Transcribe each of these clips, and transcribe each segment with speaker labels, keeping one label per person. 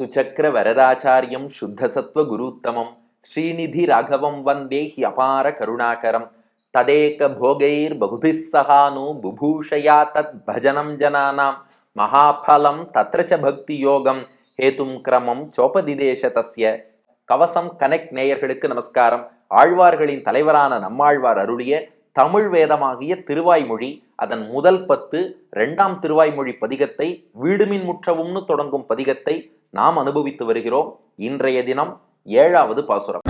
Speaker 1: சுச்சக்கர வரதாச்சாரியம் சுத்தசத்வ குருத்தமம். ஸ்ரீநிதி ராகவம் வந்தே he அபார கருணாகரம். ததேக போகைர் பகுபிஸ் சகானு புபூஷயா தத் பஜனம் ஜனானாம். மகாபலம் தத்ரச்ச ச பக்தி யோகம். ஹேதும் கிரமம் சோபதிதேச தஸ்ய. கவசம் கனெக்ட் நேயர்களுக்கு நமஸ்காரம். ஆழ்வார்களின் தலைவரான நம்மாழ்வார் அருளிய தமிழ் வேதமாகிய திருவாய்மொழி அதன் முதல் பத்து இரண்டாம் திருவாய்மொழி பதிகத்தை வீடுமின் முற்றவும்னு தொடங்கும் பதிகத்தை நாம் அனுபவித்து வருகிறோம் இன்றைய தினம் ஏழாவது பாசுரம்.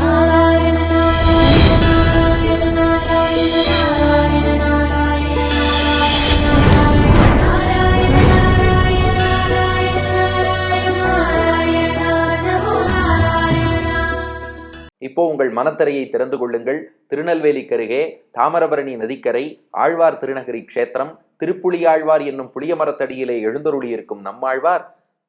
Speaker 1: இப்போ உங்கள் மனத்திரையை திறந்து கொள்ளுங்கள். திருநெல்வேலி கருகே தாமிரபரணி நதிக்கரை ஆழ்வார் திருநகரி க்ஷேத்திரம் திருப்புலியாழ்வார் என்னும் புளிய மரத்தடியிலே எழுந்தருளியிருக்கும் நம்மாழ்வார்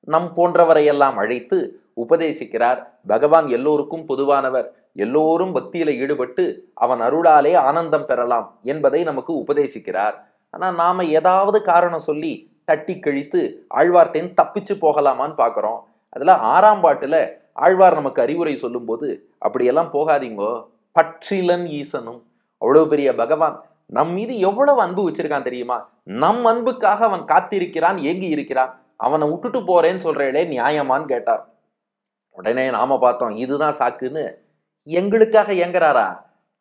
Speaker 1: நம் போன்றவரையெல்லாம் அழைத்து உபதேசிக்கிறார். பகவான் எல்லோருக்கும் பொதுவானவர். எல்லோரும் பக்தியில ஈடுபட்டு அவன் அருளாலே ஆனந்தம் பெறலாம் என்பதை நமக்கு உபதேசிக்கிறார். ஆனா நாம ஏதாவது காரணம் சொல்லி தட்டி கழித்து ஆழ்வார்ட்டேன் தப்பிச்சு போகலாமான்னு பார்க்குறோம் அதுல ஆறாம் பாட்டுல ஆழ்வார் நமக்கு அறிவுரை சொல்லும்போது அப்படியெல்லாம் போகாதீங்கோ பற்றிலன் ஈசனும். அவ்வளவு பெரிய பகவான். நம் மீது எவ்வளவு அன்பு வச்சிருக்கான் தெரியுமா? நம் அன்புக்காக அவன் காத்திருக்கிறான் ஏங்கி இருக்கிறான் அவனை விட்டுட்டு போறேன்னு சொல்றேளே நியாயமான்னு கேட்டார். உடனே நாம பார்த்தோம் இதுதான் சாக்குன்னு எங்களுக்காக ஏங்குறாரா?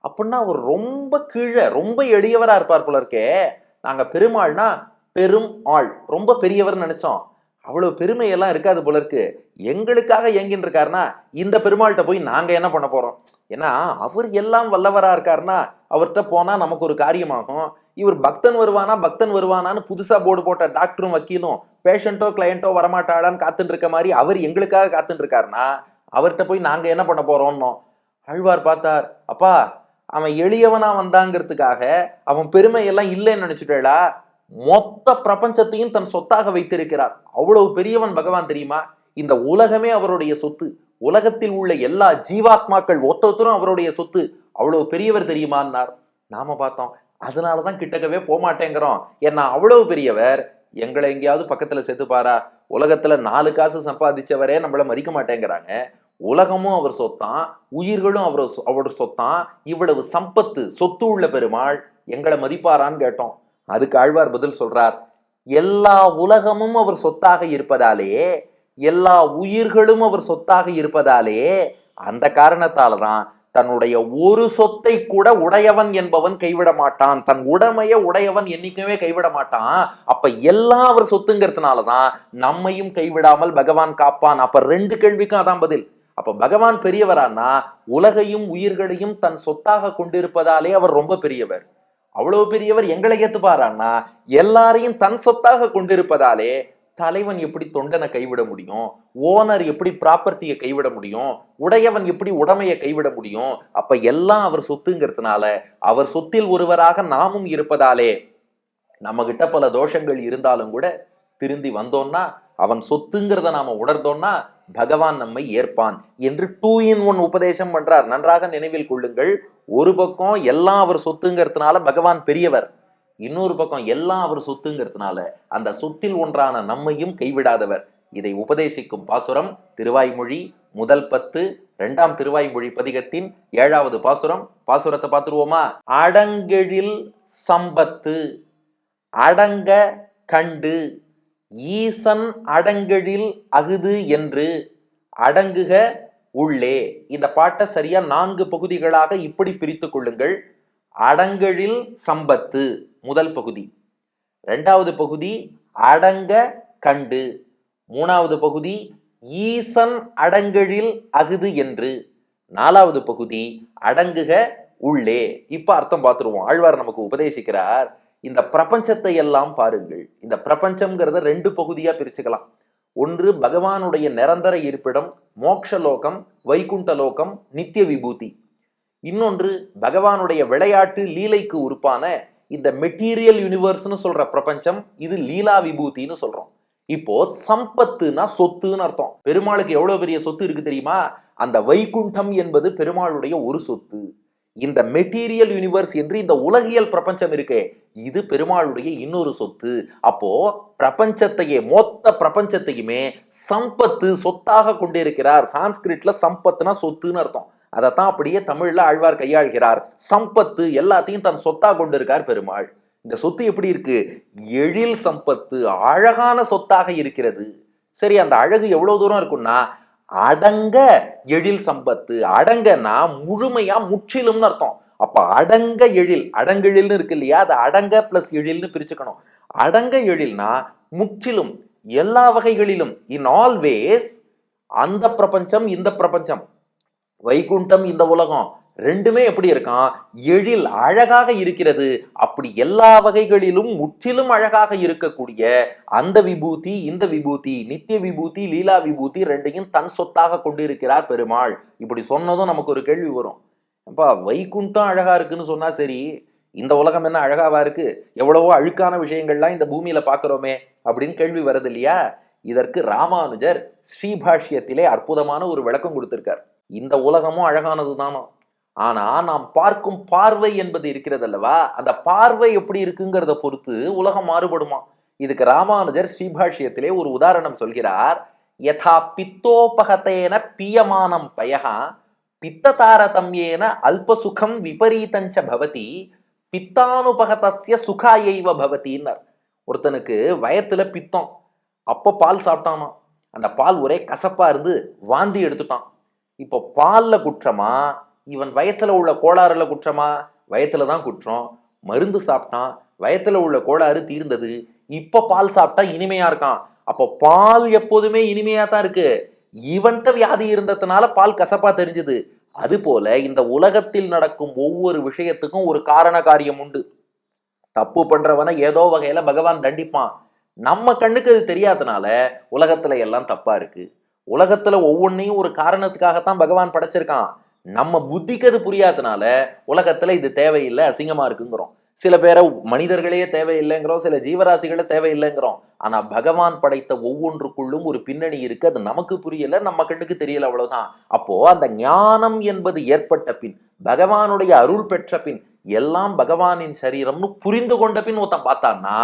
Speaker 1: அப்படின்னா அவர் ரொம்ப கீழே ரொம்ப எளியவரா இருப்பார் போல இருக்கே. நாங்க பெருமாள்னா பெரும் ஆள் ரொம்ப பெரியவர்னு நினைச்சோம். அவ்வளவு பெருமையெல்லாம் இருக்காது போல இருக்கு. எங்களுக்காக ஏங்கின்னு இருக்காருன்னா இந்த பெருமாள்கிட்ட போய் நாங்க என்ன பண்ண போறோம்? ஏன்னா அவர் எல்லாம் வல்லவரா இருக்காருன்னா அவர்கிட்ட போனா நமக்கு ஒரு காரியமாகும். இவர் பக்தன் வருவானா பக்தன் வருவானான்னு புதுசா போர்டு போட்ட டாக்டரும் வக்கீலும் பேஷண்ட்டோ கிளையண்ட்டோ வரமாட்டாளான்னு காத்துட்டு இருக்க மாதிரி அவர் எங்களுக்காக காத்துட்டு இருக்காருன்னா அவர்கிட்ட போய் நாங்க என்ன பண்ண போறோம்னோம் ஆழ்வார் பார்த்தார் அப்பா அவன் எளியவனா வந்தாங்கிறதுக்காக அவன் பெருமை எல்லாம் இல்லைன்னு நினைச்சுட்டா மொத்த பிரபஞ்சத்தையும் தன் சொத்தாக வைத்திருக்கிறார். அவ்வளவு பெரியவன் பகவான் தெரியுமா? இந்த உலகமே அவருடைய சொத்து. உலகத்தில் உள்ள எல்லா ஜீவாத்மாக்கள் ஒத்தொத்தரும் அவருடைய சொத்து. அவ்வளவு பெரியவர் தெரியுமான்னார். நாம பார்த்தோம் அதனால தான் கிட்டக்கவே போகமாட்டேங்கிறோம் ஏன்னா அவ்வளவு பெரியவர் எங்களை எங்கேயாவது பக்கத்தில் செத்துப்பாரா? உலகத்தில் நாலு காசு சம்பாதிச்சவரே நம்மளை மதிக்க மாட்டேங்கிறாங்க. உலகமும் அவர் சொத்தான் உயிர்களும் அவர் அவரோட அவர் சொத்தான் இவ்வளவு சம்பத்து சொத்து உள்ள பெருமாள் எங்களை மதிப்பாரான்னு கேட்டோம். அதுக்கு ஆழ்வார் பதில் சொல்றார் எல்லா உலகமும் அவர் சொத்தாக இருப்பதாலே எல்லா உயிர்களும் அவர் சொத்தாக இருப்பதாலே அந்த காரணத்தால தான் தன்னுடைய ஒரு சொத்தை கூட உடையவன் என்பவன் கைவிட மாட்டான். தன் உடமைய உடையவன் என்னைக்குமே கைவிட மாட்டான். அப்ப எல்லா அவர் சொத்துங்கிறதுனால தான் நம்மையும் கைவிடாமல் பகவான் காப்பான். அப்ப ரெண்டு கேள்விக்கும் அதான் பதில். அப்ப பகவான் பெரியவரானா உலகையும் உயிர்களையும் தன் சொத்தாக கொண்டிருப்பதாலே அவர் ரொம்ப பெரியவர். அவ்வளவு பெரியவர் எங்களை ஏத்துப்பாரான்னா எல்லாரையும் தன் சொத்தாக கொண்டிருப்பதாலே தலைவன் எப்படி தொண்டனை கைவிட முடியும்? ஓனர் எப்படி ப்ராப்பர்ட்டியை கைவிட முடியும்? உடையவன் எப்படி உடமையை கைவிட முடியும்? அப்ப எல்லாம் அவர் சொத்துங்கிறதுனால அவர் சொத்தில் ஒருவராக நாமும் இருப்பதாலே நம்ம கிட்ட பல தோஷங்கள் இருந்தாலும் கூட திருந்தி வந்தோம்னா அவன் சொத்துங்கிறத நாம உணர்ந்தோம்னா பகவான் நம்மை ஏற்பான் என்று டூ இன் ஒன் உபதேசம் பண்றார். நன்றாக நினைவில் கொள்ளுங்கள். ஒரு பக்கம் எல்லாம் அவர் சொத்துங்கிறதுனால பகவான் பெரியவர். இன்னொரு பக்கம் எல்லாம் அவர் சொத்துங்கிறதுனால அந்த சொத்தில் ஒன்றான நம்மையும் கைவிடாதவர். இதை உபதேசிக்கும் பாசுரம் திருவாய்மொழி முதல் பத்து இரண்டாம் திருவாய்மொழி பதிகத்தின் ஏழாவது பாசுரம். பாசுரத்தை பார்த்துருவோமா? அடங்கெழில் சம்பத்து அடங்க கண்டு ஈசன் அடங்கெழில் அகுது என்று அடங்குக உள்ளே. இந்த பாட்டை சரியா நான்கு பகுதிகளாக இப்படி பிரித்து கொள்ளுங்கள். அடங்கழில் சம்பத்து முதல் பகுதி. ரெண்டாவது பகுதி அடங்க கண்டு. மூணாவது பகுதி ஈசன் அடங்கழில் அகுது என்று. நாலாவது பகுதி அடங்குக உள்ளே. இப்ப அர்த்தம் பார்த்துருவோம். ஆழ்வார் நமக்கு உபதேசிக்கிறார் இந்த பிரபஞ்சத்தை எல்லாம் பாருங்கள். இந்த பிரபஞ்சம்ங்கிறத ரெண்டு பகுதியா பிரிச்சுக்கலாம். ஒன்று பகவானுடைய நிரந்தர இருப்பிடம் மோக்ஷலோகம் வைகுண்ட லோகம் நித்திய விபூதி. இன்னொன்று பகவானுடைய விளையாட்டு லீலைக்கு உறுப்பான இந்த மெட்டீரியல் யூனிவர்ஸ்னு சொல்ற பிரபஞ்சம் இது லீலா விபூத்தின்னு சொல்றோம். இப்போ சம்பத்துனா சொத்துன்னு அர்த்தம். பெருமாளுக்கு எவ்வளவு பெரிய சொத்து இருக்கு தெரியுமா? அந்த வைகுண்டம் என்பது பெருமாளுடைய ஒரு சொத்து. இந்த மெட்டீரியல் யூனிவர்ஸ் என்று இந்த உலகியல் பிரபஞ்சம் இருக்கே இது பெருமாளுடைய இன்னொரு சொத்து. அப்போ பிரபஞ்சத்தையே மொத்த பிரபஞ்சத்தையுமே சம்பத்து சொத்தாக கொண்டிருக்கிறார். சான்ஸ்கிரிட்ல சம்பத்துனா சொத்துன்னு அர்த்தம். அதைத்தான் அப்படியே தமிழில் ஆழ்வார் கையாள்கிறார். சம்பத்து எல்லாத்தையும் தன் சொத்தா கொண்டிருக்கார் பெருமாள். இந்த சொத்து எப்படி இருக்கு? எழில் சம்பத்து அழகான சொத்தாக இருக்கிறது. சரி அந்த அழகு எவ்வளவு தூரம் இருக்கும்னா அடங்க எழில் சம்பத்து அடங்கன்னா முழுமையா முற்றிலும்னு அர்த்தம். அப்ப அடங்க எழில் அடங்கெழில்னு இருக்கு இல்லையா? அது அடங்க பிளஸ் எழில்னு பிரிச்சுக்கணும். அடங்க எழில்னா முற்றிலும் எல்லா வகைகளிலும் இன் ஆல்வேஸ் அந்த பிரபஞ்சம் இந்த பிரபஞ்சம். வைகுண்டம் இந்த உலகம் ரெண்டுமே எப்படி இருக்கான்? எழில் அழகாக இருக்கிறது. அப்படி எல்லா வகைகளிலும் முற்றிலும் அழகாக இருக்கக்கூடிய அந்த விபூதி இந்த விபூதி நித்திய விபூதி லீலா விபூதி ரெண்டையும் தன் சொத்தாக கொண்டிருக்கிறார் பெருமாள். இப்படி சொன்னதும் நமக்கு ஒரு கேள்வி வரும். அப்பா வைகுண்டம் அழகா இருக்குன்னு சொன்னா சரி இந்த உலகம் என்ன அழகாவா இருக்கு? எவ்வளவோ அழுக்கான விஷயங்கள்லாம் இந்த பூமியில பாக்குறோமே அப்படின்னு கேள்வி வருது இல்லையா? இதற்கு ராமானுஜர் ஸ்ரீபாஷ்யத்திலே அற்புதமான ஒரு விளக்கம் கொடுத்திருக்கார். இந்த உலகமும் அழகானது தானோ ஆனா நாம் பார்க்கும் பார்வை என்பது இருக்கிறது அல்லவா அந்த பார்வை எப்படி இருக்குங்கிறத பொறுத்து உலகம் மாறுபடுமா? இதுக்கு ராமானுஜர் ஸ்ரீபாஷ்யத்திலே ஒரு உதாரணம் சொல்கிறார். யதா பித்தோபகத்தேன பியமானம் பயகா பித்த தாரதமியேன அல்பசுகம் விபரீதஞ்ச பவதி பித்தானுபகத்திய சுகாயைவ பவத்தின்னார் ஒருத்தனுக்கு வயத்துல பித்தம். அப்போ பால் சாப்பிட்டானா அந்த பால் ஒரே கசப்பா இருந்து வாந்தி எடுத்துட்டான். இப்போ பாலில் குற்றமா? இவன் வயத்தில் உள்ள கோளாறுல குற்றமா? வயத்தில் தான் குற்றம். மருந்து சாப்பிட்டான் வயத்தில் உள்ள கோளாறு தீர்ந்தது. இப்போ பால் சாப்பிட்டா இனிமையாக இருக்கான். அப்போ பால் எப்போதுமே இனிமையாக தான் இருக்கு. இவன்கிட்ட வியாதி இருந்ததுனால பால் கசப்பா தெரிஞ்சுது. அதுபோல இந்த உலகத்தில் நடக்கும் ஒவ்வொரு விஷயத்துக்கும் ஒரு காரண காரியம் உண்டு. தப்பு பண்றவனை ஏதோ வகையில பகவான் தண்டிப்பான். நம்ம கண்ணுக்கு அது தெரியாதனால உலகத்துல எல்லாம் தப்பா இருக்கு. உலகத்துல ஒவ்வொன்றையும் ஒரு காரணத்துக்காகத்தான் பகவான் படைச்சிருக்கான். நம்ம புத்திக்கு அது புரியாதனால உலகத்துல இது தேவையில்லை அசிங்கமா இருக்குங்கிறோம். சில பேரை மனிதர்களே தேவையில்லைங்கிறோம் சில ஜீவராசிகளே தேவையில்லைங்கிறோம். ஆனா பகவான் படைத்த ஒவ்வொன்றுக்குள்ளும் ஒரு பின்னணி இருக்கு அது நமக்கு புரியல நம்ம கண்ணுக்கு தெரியல அவ்வளவுதான். அப்போ அந்த ஞானம் என்பது ஏற்பட்ட பின் பகவானுடைய அருள் பெற்ற பின் எல்லாம் பகவானின் சரீரம்னு புரிந்து கொண்ட பின் ஒருத்தன் பார்த்தான்னா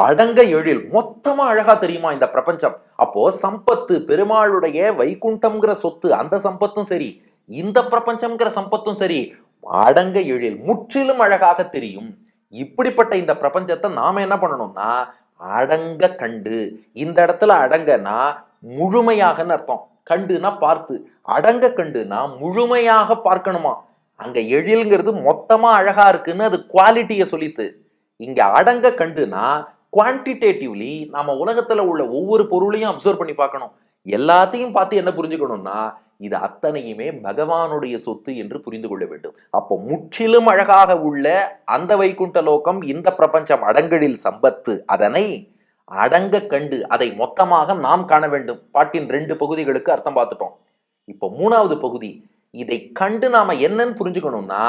Speaker 1: அடங்க எழில். மொத்தமா அழகா தெரியுமா இந்த பிரபஞ்சம்? அப்போ சம்பத்து பெருமாளுடைய வைகுண்டம்ங்கிற சொத்து அந்த சம்பத்தும் சரி இந்த பிரபஞ்சம்ங்கிற சம்பத்தும் சரி அடங்க எழில். முற்றிலும் அழகாக தெரியும். இப்படிப்பட்ட இந்த பிரபஞ்சத்தை நாம என்ன பண்ணணும்னா அடங்க கண்டு. இந்த இடத்துல அடங்கன்னா முழுமையாகன்னு அர்த்தம். கண்டுனா பார்த்து. அடங்க கண்டுனா முழுமையாக பார்க்கணுமா? அங்க எழில்ங்கிறது மொத்தமா அழகா இருக்குன்னு அது குவாலிட்டியை சொல்லித்து. இங்க அடங்க கண்டுனா குவான்டிடேட்டிவ்லி நம்ம உலகத்துல உள்ள ஒவ்வொரு பொருளையும் அப்சர்வ் பண்ணி பார்க்கணும். எல்லாத்தையும் பார்த்து என்ன புரிஞ்சுக்கணும்னா இது அத்தனையுமே பகவானுடைய சொத்து என்று புரிந்து கொள்ள வேண்டும். அப்போ முற்றிலும் அழகாக உள்ள அந்த வைகுண்ட லோகம் இந்த பிரபஞ்சம் அடங்கலில் சம்பத்து. அதனை அடங்க கண்டு அதை மொத்தமாக நாம் காண வேண்டும். பாட்டின் ரெண்டு பகுதிகளுக்கு அர்த்தம் பார்த்துட்டோம். இப்போ மூணாவது பகுதி இதை கண்டு நாம என்னன்னு புரிஞ்சுக்கணும்னா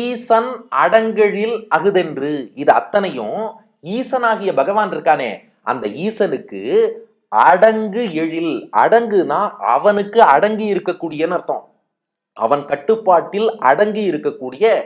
Speaker 1: ஈசன் அடங்கழில் அகுதென்று. இது அத்தனையும் ஈசனாகிய பகவான் இருக்கானே அந்த ஈசனுக்கு அடங்கு எழில். அடங்குனா அவனுக்கு அடங்கி இருக்கக்கூடியன்னு அர்த்தம். அவன் கட்டுப்பாட்டில் அடங்கி இருக்கக்கூடிய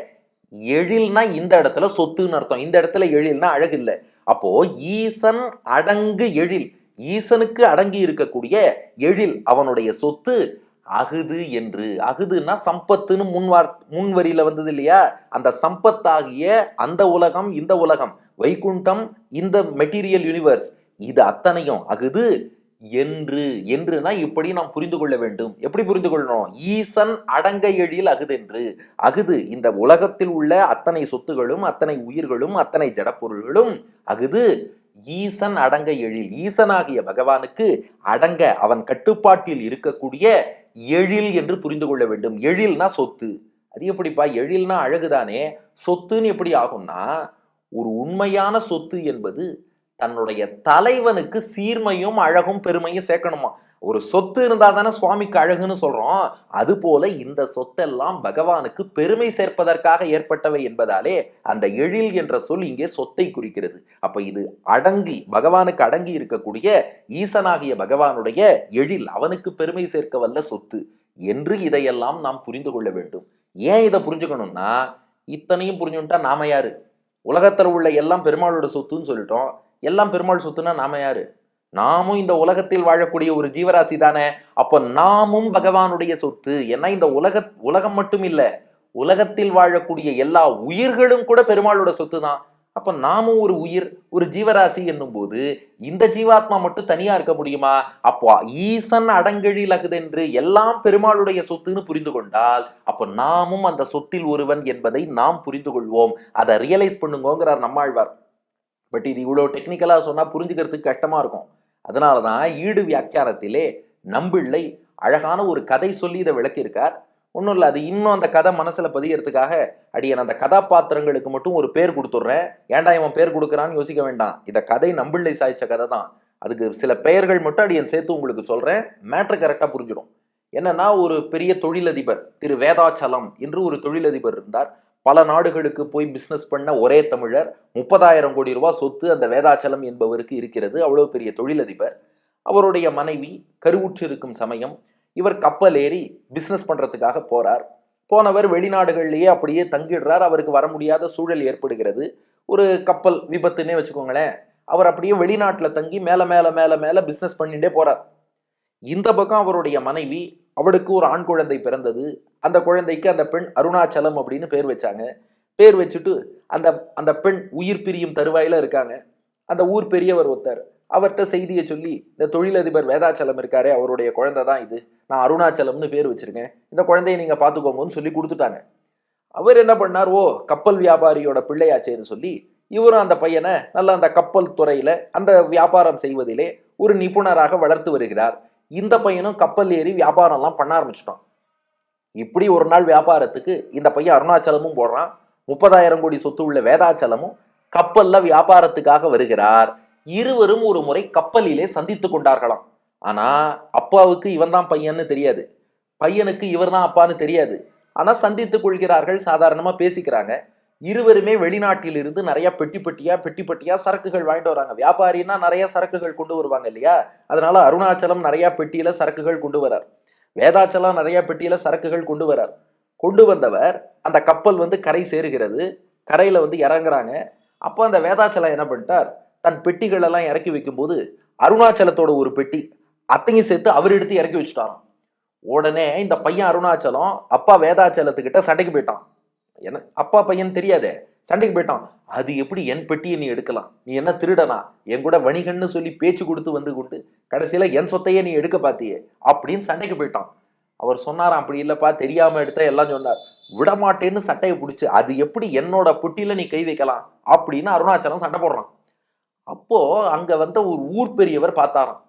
Speaker 1: எழில்னா இந்த இடத்துல சொத்துன்னு அர்த்தம். இந்த இடத்துல எழில்னா அழகு இல்லை. அப்போ ஈசன் அடங்கு எழில். ஈசனுக்கு அடங்கி இருக்கக்கூடிய எழில் அவனுடைய சொத்து அகுது என்று. அகுதுன்னா சம்பத்துன்னு முன்வார் முன்வரியில வந்தது இல்லையா? அந்த சம்பத்தாகிய அந்த உலகம் இந்த உலகம். வைகுண்டம் இந்த மெட்டீரியல் யூனிவர்ஸ் இது அத்தனையும் அகுது என்று என்றுனா இப்படி நாம் புரிந்து கொள்ள வேண்டும். எப்படி புரிந்து கொள்ளணும்? ஈசன் அடங்க எழில் அகுதென்று. அகுது இந்த உலகத்தில் உள்ள அத்தனை சொத்துகளும் அத்தனை உயிர்களும் அத்தனை ஜடப்பொருள்களும் அகுது ஈசன் அடங்க எழில். ஈசனாகிய பகவானுக்கு அடங்க அவன் கட்டுப்பாட்டில் இருக்கக்கூடிய எழில் என்று புரிந்து கொள்ள வேண்டும். எழில்னா சொத்து. அது எப்படிப்பா? எழில்னா அழகுதானே? சொத்துன்னு எப்படி ஆகும்னா ஒரு உண்மையான சொத்து என்பது தன்னுடைய தலைவனுக்கு சீர்மையும் அழகும் பெருமையும் சேர்க்கணுமா? ஒரு சொத்து இருந்தா தானே சுவாமிக்கு அழகுன்னு சொல்றோம். அது போல இந்த சொத்தெல்லாம் பகவானுக்கு பெருமை சேர்ப்பதற்காக ஏற்பட்டவை என்பதாலே அந்த எழில் என்ற சொல் இங்கே சொத்தை குறிக்கிறது. அப்ப இது அடங்கி பகவானுக்கு அடங்கி இருக்கக்கூடிய ஈசனாகிய பகவானுடைய எழில் அவனுக்கு பெருமை சேர்க்க வல்ல சொத்து என்று இதையெல்லாம் நாம் புரிந்து கொள்ள வேண்டும். ஏன் இதை புரிஞ்சுக்கணும்னா இத்தனையும் புரிஞ்சுட்டா நாம யாரு? உலகத்தில் உள்ள எல்லாம் பெருமாளோட சொத்துன்னு சொல்லிட்டோம். எல்லாம் பெருமாள் சொத்துன்னா நாம யாரு? நாமும் இந்த உலகத்தில் வாழக்கூடிய ஒரு ஜீவராசி தானே. அப்போ நாமும் பகவானுடைய சொத்து. ஏன்னா இந்த உலக உலகம் மட்டும் இல்லை உலகத்தில் வாழக்கூடிய எல்லா உயிர்களும் கூட பெருமாளோட சொத்து தான் அப்போ நாமும் ஒரு உயிர் ஒரு ஜீவராசி என்னும் போது இந்த ஜீவாத்மா மட்டும் தனியா இருக்க முடியுமா? அப்போ ஈசன் அடங்கெழில் அகுதென்று எல்லாம் பெருமாளுடைய சொத்துன்னு புரிந்து கொண்டால் அப்போ நாமும் அந்த சொத்தில் ஒருவன் என்பதை நாம் புரிந்து கொள்வோம். அதை ரியலைஸ் பண்ணுங்கோங்கிறார் நம்மாழ்வார். பட் இது இவ்வளோ டெக்னிக்கலாக சொன்னால் புரிஞ்சுக்கிறதுக்கு கஷ்டமாக இருக்கும். அதனால தான் ஈடு வியாக்கியானத்திலே நம்பிள்ளை அழகான ஒரு கதை சொல்லி இதை விளக்கியிருக்கார். ஒன்றும் இல்லை அது இன்னும் அந்த கதை மனசில் பதியறதுக்காக அடியன் அந்த கதாபாத்திரங்களுக்கு மட்டும் ஒரு பேர் கொடுத்துட்றேன். ஏன்டா இவன் பேர் கொடுக்குறான்னு யோசிக்க வேண்டாம். இந்த கதை நம்பிள்ளை சாய்ச்ச கதை தான் அதுக்கு சில பெயர்கள் மட்டும் அடியன் சேர்த்து உங்களுக்கு சொல்கிறேன் மேட்ரு கரெக்டாக புரிஞ்சிடும். என்னன்னா ஒரு பெரிய தொழிலதிபர் திரு வேதாச்சலம் என்று ஒரு தொழிலதிபர் இருந்தார். பல நாடுகளுக்கு போய் பிஸ்னஸ் பண்ண ஒரே தமிழர். முப்பதாயிரம் கோடி ரூபாய் சொத்து அந்த வேதாச்சலம் என்பவருக்கு இருக்கிறது. அவ்வளோ பெரிய தொழிலதிபர். அவருடைய மனைவி கருவுற்றிருக்கும் சமயம் இவர் கப்பல் ஏறி பிஸ்னஸ் பண்ணுறதுக்காக போறார். போனவர் வெளிநாடுகள்லேயே அப்படியே தங்கிடுறார். அவருக்கு வர முடியாத சூழல் ஏற்படுகிறது. ஒரு கப்பல் விபத்துன்னே வச்சுக்கோங்களேன். அவர் அப்படியே வெளிநாட்டில் தங்கி மேலே மேலே மேலே மேலே பிஸ்னஸ் பண்ணிட்டே போகிறார் இந்த பக்கம் அவருடைய மனைவி அவளுக்கு ஒரு ஆண் குழந்தை பிறந்தது. அந்த குழந்தைக்கு அந்த பெண் அருணாச்சலம் அப்படின்னு பேர் வச்சாங்க. பேர் வச்சுட்டு அந்த அந்த பெண் உயிர் பிரியும் தருவாயில இருக்காங்க. அந்த ஊர் பெரியவர் ஒருத்தர் அவர்கிட்ட செய்தியை சொல்லி இந்த தொழிலதிபர் வேதாச்சலம் இருக்காரே அவருடைய குழந்தை தான் இது. நான் அருணாச்சலம்னு பேர் வச்சிருக்கேன். இந்த குழந்தையை நீங்க பார்த்துக்கோங்கன்னு சொல்லி கொடுத்துட்டாங்க. அவர் என்ன பண்ணார்? ஓ கப்பல் வியாபாரியோட பிள்ளையாச்சேன்னு சொல்லி இவரும் அந்த பையனை நல்ல அந்த கப்பல் துறையில அந்த வியாபாரம் செய்வதிலே ஒரு நிபுணராக வளர்த்து வருகிறார். இந்த பையனும் கப்பல் ஏறி வியாபாரம்லாம் பண்ண ஆரம்பிச்சிட்டான். இப்படி ஒரு நாள் வியாபாரத்துக்கு இந்த பையன் அருணாச்சலமும் போடுறான் முப்பதாயிரம் கோடி சொத்து உள்ள வேதாச்சலமும் கப்பல்ல வியாபாரத்துக்காக வருகிறார். இருவரும் ஒரு முறை கப்பலிலே சந்தித்து கொண்டார்களாம். ஆனா அப்பாவுக்கு இவன் தான் பையன்னு தெரியாது. பையனுக்கு இவர் தான் அப்பான்னு தெரியாது. ஆனா சந்தித்துக் கொள்கிறார்கள் சாதாரணமா பேசிக்கிறாங்க. இருவருமே வெளிநாட்டில் இருந்து நிறைய பெட்டி பெட்டியா பெட்டி பெட்டியா சரக்குகள் வாங்கிட்டு வராங்க. வியாபாரின்னா நிறைய சரக்குகள் கொண்டு வருவாங்க இல்லையா? அதனால அருணாச்சலம் நிறைய பெட்டியில சரக்குகள் கொண்டு வரார். வேதாச்சலம் நிறைய பெட்டியில சரக்குகள் கொண்டு வரார். கொண்டு வந்தவர் அந்த கப்பல் வந்து கரை சேருகிறது. கரையில வந்து இறங்குறாங்க. அப்போ அந்த வேதாச்சலம் என்ன பண்ணிட்டார்? தன் பெட்டிகள் எல்லாம் இறக்கி வைக்கும்போது அருணாச்சலத்தோட ஒரு பெட்டி அத்தையும் சேர்த்து அவர் எடுத்து இறக்கி வச்சுட்டாராம். உடனே இந்த பையன் அருணாச்சலம் அப்பா வேதாச்சலத்துக்கிட்ட சண்டைக்கு போயிட்டான். என்ன? அப்பா பையன் தெரியாதே. சண்டைக்கு போயிட்டான். அது எப்படி என் பெட்டியை நீ எடுக்கலாம்? நீ என்ன திருடனா? என் கூட வணிகன்னு சொல்லி பேச்சு கொடுத்து வந்து கொண்டு கடைசியில் என் சொத்தையே நீ எடுக்க பார்த்தியே அப்படின்னு சண்டைக்கு போயிட்டான். அவர் சொன்னாராம் அப்படி இல்லைப்பா தெரியாம எடுத்தா எல்லாம் சொன்னார். விடமாட்டேன்னு சட்டையை பிடிச்சி அது எப்படி என்னோட புட்டியில நீ கை வைக்கலாம்? அப்படின்னு அருணாச்சலம் சண்டை போடுறான். அப்போ அங்க வந்த ஒரு ஊர் பெரியவர் பார்த்தாராம்.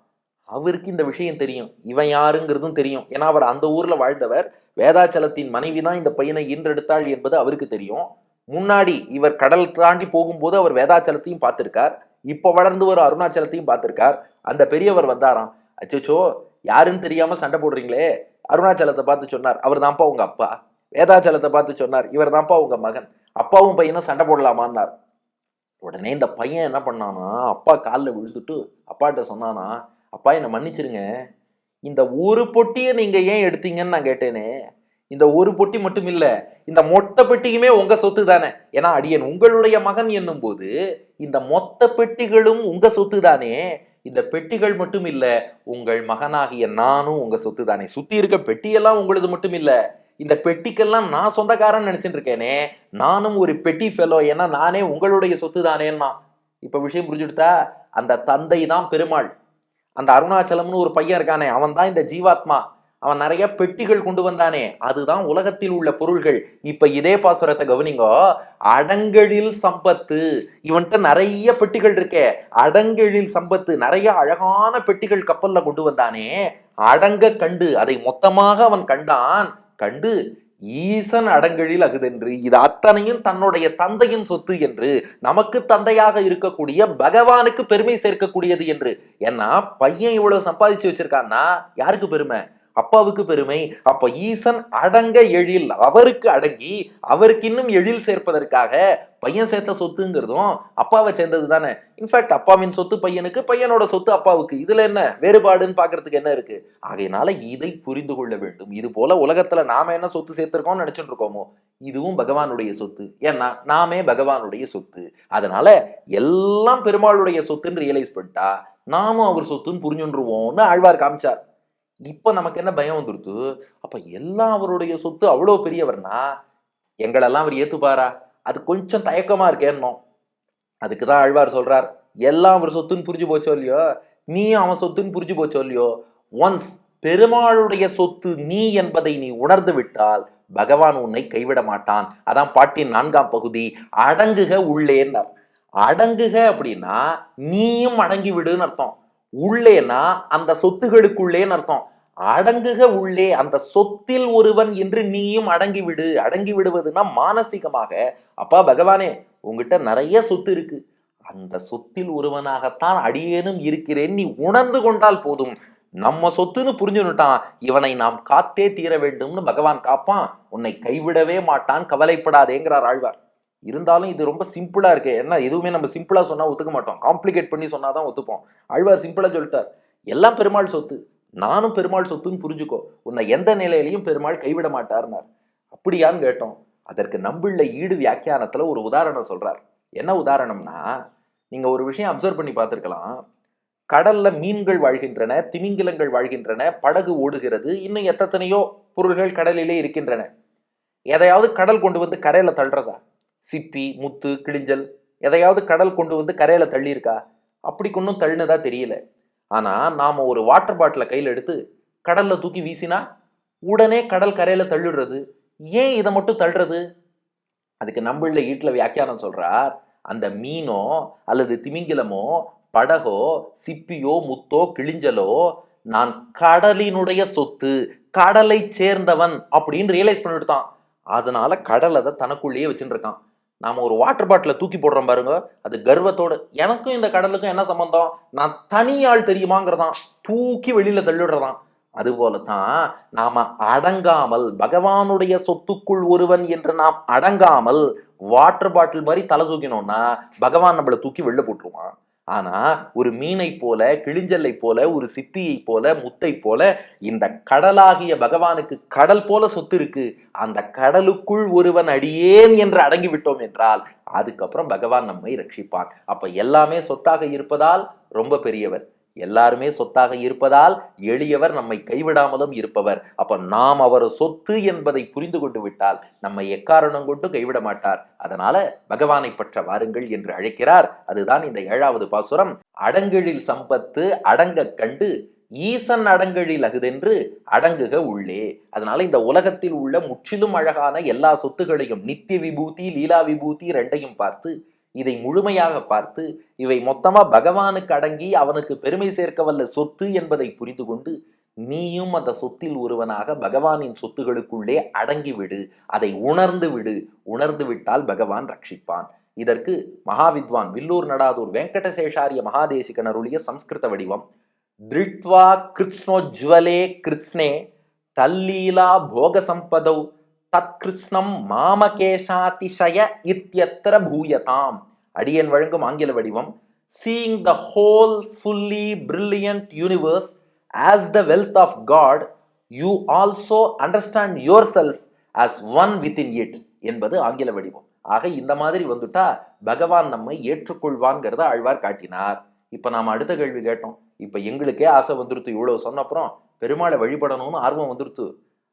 Speaker 1: அவருக்கு இந்த விஷயம் தெரியும். இவன் யாருங்கிறதும் தெரியும். ஏன்னா அவர் அந்த ஊர்ல வாழ்ந்தவர். வேதாச்சலத்தின் மனைவி தான் இந்த பையனை ஈன்றெடுத்தாள் என்பது அவருக்கு தெரியும். முன்னாடி இவர் கடல் தாண்டி போகும்போது அவர் வேதாச்சலத்தையும் பார்த்திருக்கார். இப்போ வளர்ந்து வரும் அருணாச்சலத்தையும் பார்த்திருக்கார். அந்த பெரியவர் வந்தாராம். அச்சோச்சோ யாருன்னு தெரியாம சண்டை போடுறீங்களே. அருணாச்சலத்தை பார்த்து சொன்னார். அவர் தான்ப்பா உங்க அப்பா. வேதாச்சலத்தை பார்த்து சொன்னார். இவர் தான்ப்பா உங்க மகன். அப்பாவும் பையனும் சண்டை போடலாமான்னார். உடனே இந்த பையன் என்ன பண்ணானா அப்பா காலில் விழுந்துட்டு அப்பாட்ட சொன்னானா அப்பா என்னை மன்னிச்சிருங்க. இந்த ஒரு பொட்டியை நீங்க ஏன் எடுத்தீங்கன்னு நான் கேட்டேனே. இந்த ஒரு பொட்டி மட்டும் இல்ல இந்த மொத்த பெட்டியுமே உங்க சொத்து தானே. ஏன்னா அடியன் உங்களுடைய மகன் என்னும் போது இந்த மொத்த பெட்டிகளும் உங்க சொத்து தானே. இந்த பெட்டிகள் மட்டும் இல்ல உங்கள் மகனாகிய நானும் உங்க சொத்து தானே. சுத்தி இருக்க பெட்டியெல்லாம் உங்களது மட்டும் இல்ல. இந்த பெட்டிக்கெல்லாம் நான் சொந்தக்காரன் நினைச்சிட்டு இருக்கேனே. நானும் ஒரு பெட்டி ஃபெலோ ஏன்னா நானே உங்களுடைய சொத்து தானேன்னா. இப்ப விஷயம் புரிஞ்சுடுதா அந்த தந்தை தான் பெருமாள். அந்த அருணாச்சலம்னு ஒரு பையன் இருக்கானே அவன் தான் இந்த ஜீவாத்மா. அவன் நிறைய பெட்டிகள் கொண்டு வந்தானே. அதுதான் உலகத்தில் உள்ள பொருள்கள். இப்ப இதே பாசுரத்தை கவனிங்கோ அடங்கெழில் சம்பத்து. இவன்கிட்ட நிறைய பெட்டிகள் இருக்கே. அடங்கெழில் சம்பத்து. நிறைய அழகான பெட்டிகள் கப்பல்ல கொண்டு வந்தானே. அடங்க கண்டு. அதை மொத்தமாக அவன் கண்டான். கண்டு ஈசன் அடங்கழில் அகுதென்று இது அத்தனையும் தன்னுடைய தந்தையின் சொத்து என்று நமக்கு தந்தையாக இருக்கக்கூடிய பகவானுக்கு பெருமை சேர்க்கக்கூடியது என்று. ஏன்னா பையன் இவ்வளவு சம்பாதிச்சு வச்சிருக்கான்னா யாருக்கு பெருமை? அப்பாவுக்கு பெருமை. அப்ப ஈசன் அடங்க எழில். அவருக்கு அடங்கி அவருக்கு இன்னும் எழில் சேர்ப்பதற்காக பையன் சேர்த்த சொத்துங்கிறதும் அப்பாவை சேர்ந்தது தானே இன்ஃபேக்ட் அப்பாவின் சொத்து பையனுக்கு பையனோட சொத்து அப்பாவுக்கு. இதுல என்ன வேறுபாடுன்னு பாக்குறதுக்கு என்ன இருக்கு? ஆகையினால இதை புரிந்து கொள்ள வேண்டும். இது போல உலகத்துல நாம என்ன சொத்து சேர்த்திருக்கோம்னு நினைச்சிட்டு இருக்கோமோ இதுவும் பகவானுடைய சொத்து. ஏன்னா நாமே பகவானுடைய சொத்து. அதனால எல்லாம் பெருமாளுடைய சொத்துன்னு ரியலைஸ் பண்ணிட்டா நாமும் அவர் சொத்துன்னு புரிஞ்சுன்றுவோம்னு ஆழ்வார் காமிச்சார். இப்போ நமக்கு என்ன பயம் வந்துடுத்து அப்போ எல்லாம் அவருடைய சொத்து அவ்வளோ பெரியவர்னா எங்களெல்லாம் அவர் ஏற்றுப்பாரா அது கொஞ்சம் தயக்கமாக இருக்கேன்னோம். அதுக்குதான் ஆழ்வார் சொல்கிறார் எல்லாம் அவர் சொத்துன்னு புரிஞ்சு போச்சோ இல்லையோ? நீ அவன் சொத்துன்னு புரிஞ்சு போச்சோ இல்லையோ? ஒன்ஸ் பெருமாளுடைய சொத்து நீ என்பதை நீ உணர்ந்து விட்டால் பகவான் உன்னை கைவிட மாட்டான். அதான் பாட்டின் நான்காம் பகுதி அடங்குக உள்ளேன்னார். அடங்குக அப்படின்னா நீயும் அடங்கி விடுன்னு அர்த்தம். உள்ளேனா அந்த சொத்துகளுக்குள்ளேன்னு அர்த்தம். அடங்குக உள்ளே அந்த சொத்தில் ஒருவன் என்று நீயும் அடங்கி விடு அடங்கி விடுவதுன்னா மானசீகமாக. அப்பா பகவானே உங்ககிட்ட நிறைய சொத்து இருக்கு. அந்த சொத்தில் ஒருவனாகத்தான் அடியேனும் இருக்கிறேன். நீ உணர்ந்து கொண்டால் போதும். நம்ம சொத்துன்னு புரிஞ்சுனுட்டான் இவனை நாம் காத்தே தீர வேண்டும்னு பகவான் காப்பான். உன்னை கைவிடவே மாட்டான். கவலைப்படாதேங்கிறார் ஆழ்வார். இருந்தாலும் இது ரொம்ப சிம்பிளா இருக்கு. ஏன்னா எதுவுமே நம்ம சிம்பிளா சொன்னா ஒத்துக்க மாட்டோம். காம்ப்ளிகேட் பண்ணி சொன்னாதான் ஒத்துப்போம். ஆழ்வார் சிம்பிளா சொல்லிட்டார். எல்லாம் பெருமாள் சொத்து. நானும் பெருமாள் சொத்துன்னு புரிஞ்சுக்கோ. உன்னை எந்த நிலையிலையும் பெருமாள் கைவிட மாட்டார்னார். அப்படியான்னு கேட்டோம். அதற்கு நம்பிள்ள ஈடு வியாக்கியானத்தில் ஒரு உதாரணம் சொல்கிறார் என்ன உதாரணம்னா நீங்க ஒரு விஷயம் அப்சர்வ் பண்ணி பார்த்துருக்கலாம். கடல்ல மீன்கள் வாழ்கின்றன திமிங்கிலங்கள் வாழ்கின்றன படகு ஓடுகிறது இன்னும் எத்தனையோ பொருள்கள் கடலிலே இருக்கின்றன. எதையாவது கடல் கொண்டு வந்து கரையில தள்ளுறதா? சிப்பி முத்து கிழிஞ்சல் எதையாவது கடல் கொண்டு வந்து கரையில தள்ளியிருக்கா? அப்படி கொண்டும் தள்ளினதா தெரியல. ஆனா நாம ஒரு வாட்டர் பாட்டிலை கையில எடுத்து கடல்ல தூக்கி வீசினா உடனே கடல் கரையில தள்ளிடுறது. ஏன் இதை மட்டும் தள்ளுறது? அதுக்கு நம்மள வீட்டில் வியாக்கியானம் சொல்றார். அந்த மீனோ அல்லது திமிங்கிலமோ படகோ சிப்பியோ முத்தோ கிழிஞ்சலோ நான் கடலினுடைய சொத்து கடலை சேர்ந்தவன் அப்படின்னு ரியலைஸ் பண்ணிவிட்டான் அதனால கடலை அதை தனக்குள்ளேயே வச்சுட்டு இருக்கான். நாம் ஒரு வாட்டர் பாட்டில தூக்கி போடுறோம் பாருங்க அது கர்வத்தோட எனக்கும் இந்த கடலுக்கும் என்ன சம்பந்தம்? நான் தனியாள் தெரியுமாங்கிறதான். தூக்கி வெளியில் தள்ளிடுறதான் அதுபோலதான் நாம அடங்காமல் பகவானுடைய சொத்துக்குள் ஒருவன் என்று நாம் அடங்காமல் வாட்டர் பாட்டில் மாதிரி தலை தூக்கினோம்னா பகவான் நம்மளை தூக்கி வெளில போட்டுருவான். ஆனா ஒரு மீனை போல கிழிஞ்சல்லை போல ஒரு சிப்பியை போல முத்தை போல இந்த கடலாகிய பகவானுக்கு கடல் போல சொத்து இருக்கு. அந்த கடலுக்குள் ஒருவன் அடியேன் என்று அடங்கி விட்டோம் என்றால் அதுக்கப்புறம் பகவான் நம்மை ரட்சிப்பான். அப்ப எல்லாமே சொத்தாக இருப்பதால் ரொம்ப பெரியவர். எல்லாருமே சொத்தாக இருப்பதால் எளியவர் நம்மை கைவிடாமலும் இருப்பவர். அப்ப நாம் அவர் சொத்து என்பதை புரிந்து கொண்டு விட்டால் நம்மை எக்காரணம் கொண்டு கைவிட மாட்டார். அதனால பகவானை பற்ற வாருங்கள் என்று அழைக்கிறார். அதுதான் இந்த ஏழாவது பாசுரம். அடங்கெழில் சம்பத்து அடங்க கண்டு ஈசன் அடங்கெழில் அகுதென்று அடங்குக உள்ளே. அதனால இந்த உலகத்தில் உள்ள முற்றிலும் அழகான எல்லா சொத்துகளையும் நித்திய விபூதி லீலா விபூதி ரெண்டையும் பார்த்து இதை முழுமையாக பார்த்து இவை மொத்தமா பகவானுக்கு அடங்கி அவனுக்கு பெருமை சேர்க்க வல்ல சொத்து என்பதை புரிந்து கொண்டு நீயும் அந்த சொத்தில் ஒருவனாக பகவானின் சொத்துகளுக்குள்ளே அடங்கி விடு அதை உணர்ந்து விடு. உணர்ந்து விட்டால் பகவான் ரட்சிப்பான். இதற்கு மகாவித்வான் வில்லூர் நடாதூர் வெங்கடசேஷாரிய மகாதேசிகன் அருளிய சம்ஸ்கிருத வடிவம். திருட்வா கிருத்னோஜ்வலே கிருத்ஸ்னே தல்லீலா போக சம்பதௌ தத்கிருஷ்ணம் மாமகேஷாதிசய இத்தியத்திர பூயதாம். அடியன் வழங்கும் ஆங்கில வடிவம் seeing the whole fully brilliant universe as the wealth of God you also understand yourself as one within it என்பது ஆங்கில வடிவம். ஆக இந்த மாதிரி வந்துட்டா பகவான் நம்மை ஏற்றுக்கொள்வான்ங்கிறத ஆழ்வார் காட்டினார். இப்போ நாம் அடுத்த கேள்வி கேட்டோம். இப்போ எங்களுக்கே ஆசை வந்துருத்து இவ்வளோ சொன்ன அப்புறம் பெருமாளை வழிபடணும்னு ஆர்வம் வந்துருத்து.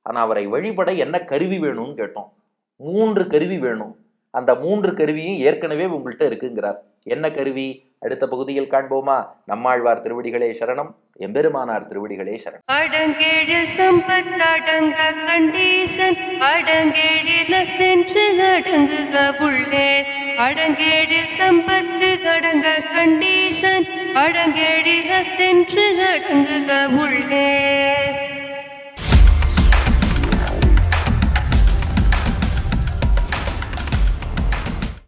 Speaker 1: ஆனால் அவரை வழிபட என்ன கருவி வேணும்னு கேட்டோம். மூன்று கருவி வேணும். அந்த மூன்று கருவியும் ஏற்கனவே உங்கள்கிட்ட இருக்குங்கிறார். என்ன கருவி? அடுத்த பகுதியில் காண்போமா. நம்மாழ்வார் திருவடிகளே சரணம். எம்பெருமானார் திருவடிகளே சரணம்.
Speaker 2: அடங்கேழு சம்பத்தடங்க கண்டீசன். அடங்கேழிலத்தென்று அடங்குக உள்ளே. அடங்கேழு சம்பத்து அடங்க கண்டீசன். அடங்கேழிலத்தென்று அடங்குக உள்ளே.